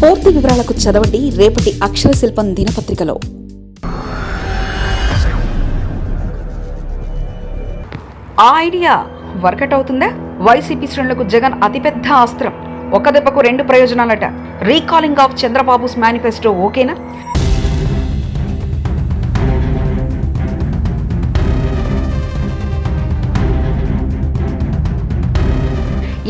పూర్తి వివరాలకు చదవండి రేపటి అక్షర శిల్పం దినపత్రికలో. ఆ ఐడియా వర్కౌట్ అవుతుందా? వైసీపీ శ్రేణులకు జగన్ అతిపెద్ద అస్త్రం. ఒక దెబ్బకు రెండు ప్రయోజనాలట. రీకాలింగ్ ఆఫ్ చంద్రబాబుస్ మేనిఫెస్టో ఓకేనా?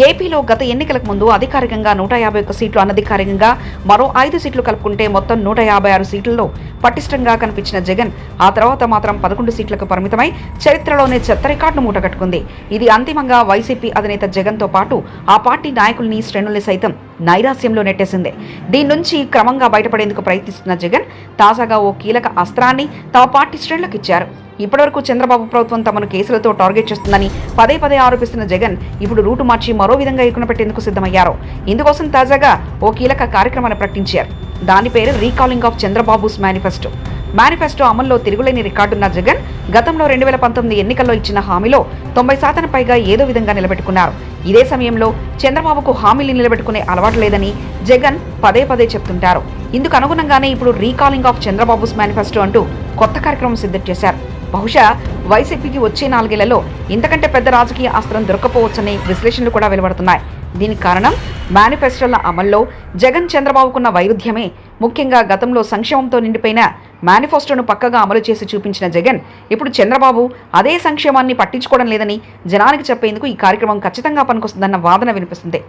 ఏపీలో గత ఎన్నికలకు ముందు అధికారికంగా నూట యాభై ఒక్క సీట్లు అనధికారికంగా మరో ఐదు సీట్లు కలుపుకుంటే మొత్తం నూట యాభై ఆరు సీట్లలో పటిష్టంగా కనిపించిన జగన్ ఆ తర్వాత మాత్రం పదకొండు సీట్లకు పరిమితమై చరిత్రలోనే చెత్త రికార్డును మూటగట్టుకుంది. ఇది అంతిమంగా వైసీపీ అధినేత జగన్తో పాటు ఆ పార్టీ నాయకుల్ని శ్రేణుల్ని సైతం నైరాస్యంలో నెట్టేసింది. దీని నుంచి క్రమంగా బయటపడేందుకు ప్రయత్నిస్తున్న జగన్ తాజాగా ఓ కీలక అస్త్రాన్ని తమ పార్టీ శ్రేణులకు ఇచ్చారు. ఇప్పటివరకు చంద్రబాబు ప్రభుత్వం తమను కేసులతో టార్గెట్ చేస్తుందని పదే పదే ఆరోపిస్తున్న జగన్ ఇప్పుడు రూటు మార్చి మరో విధంగా ఇరుకున పెట్టేందుకు సిద్ధమయ్యారు. ఇందుకోసం తాజాగా ఓ కీలక కార్యక్రమాన్ని ప్రకటించారు. దాని పేరు recalling of Chandrababu's manifesto. Manifesto అమల్లో తిరుగులేని రికార్డున్న జగన్ గతంలో రెండు వేల పంతొమ్మిది ఎన్నికల్లో ఇచ్చిన హామీలో తొంభై శాతం పైగా ఏదో విధంగా నిలబెట్టుకున్నారు. ఇదే సమయంలో చంద్రబాబుకు హామీలు నిలబెట్టుకునే అలవాటు లేదని జగన్ పదే పదే చెప్తుంటారు. ఇందుకు అనుగుణంగానే ఇప్పుడు రీకాలింగ్ ఆఫ్ చంద్రబాబుస్ మేనిఫెస్టో అంటూ కొత్త కార్యక్రమం సిద్ధం చేశారు. బహుశా వైసీపీకి వచ్చే నాలుగేళ్ళలో ఇంతకంటే పెద్ద రాజకీయ అస్త్రం దొరకపోవచ్చని విశ్లేషణలు కూడా వెలువడుతున్నాయి. దీనికి కారణం మేనిఫెస్టోల అమల్లో జగన్ చంద్రబాబుకున్న వైరుధ్యమే. ముఖ్యంగా గతంలో సంక్షేమంతో నిండిపోయిన మేనిఫెస్టోను పక్కగా అమలు చేసి చూపించిన జగన్ ఇప్పుడు చంద్రబాబు అదే సంక్షేమాన్ని పట్టించుకోవడం లేదని జనానికి చెప్పేందుకు ఈ కార్యక్రమం ఖచ్చితంగా పనికొస్తుందన్న వాదన వినిపిస్తుంది.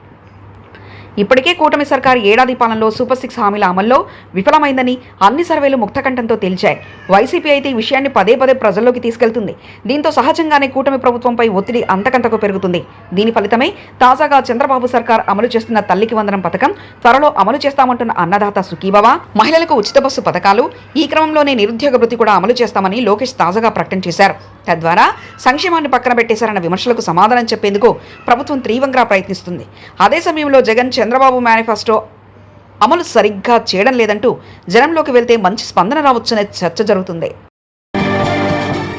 ఇప్పటికే కూటమి సర్కారు ఏడాది పాలనలో సూపర్ సిక్స్ హామీల అమల్లో విఫలమైందని అన్ని సర్వేలు ముక్తకంఠంతో తేల్చాయి. వైసీపీ అయితే ఈ విషయాన్ని పదే పదే ప్రజల్లోకి తీసుకెళ్తుంది. దీంతో సహజంగానే కూటమి ప్రభుత్వంపై ఒత్తిడి అంతకంతకు పెరుగుతుంది. దీని ఫలితమే తాజాగా చంద్రబాబు సర్కార్ అమలు చేస్తున్న తల్లికి వందనం పథకం త్వరలో అమలు చేస్తామంటున్న అన్నదాత సుఖీబావా మహిళలకు ఉచిత బస్సు పథకాలు ఈ క్రమంలోనే నిరుద్యోగ వృత్తి కూడా అమలు చేస్తామని లోకేష్ తాజాగా ప్రకటన చేశారు. తద్వారా సంక్షేమాన్ని పక్కన పెట్టేశారన్న విమర్శలకు సమాధానం చెప్పేందుకు ప్రభుత్వం తీవ్రంగా ప్రయత్నిస్తుంది. అదే సమయంలో జగన్ చంద్రబాబు మేనిఫెస్టో అమలు సరిగ్గా చేయడం లేదంటూ జనంలోకి వెళ్తే మంచి స్పందన రావచ్చనే చర్చ జరుగుతుంది.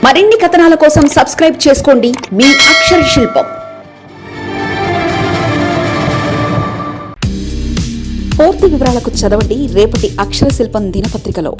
మరిన్ని కథనాల కోసం సబ్స్క్రైబ్ చేసుకోండి మీ అక్షర శిల్పం. పూర్తి వివరాలకు చదవండి రేపటి అక్షర శిల్పం దినపత్రికలో.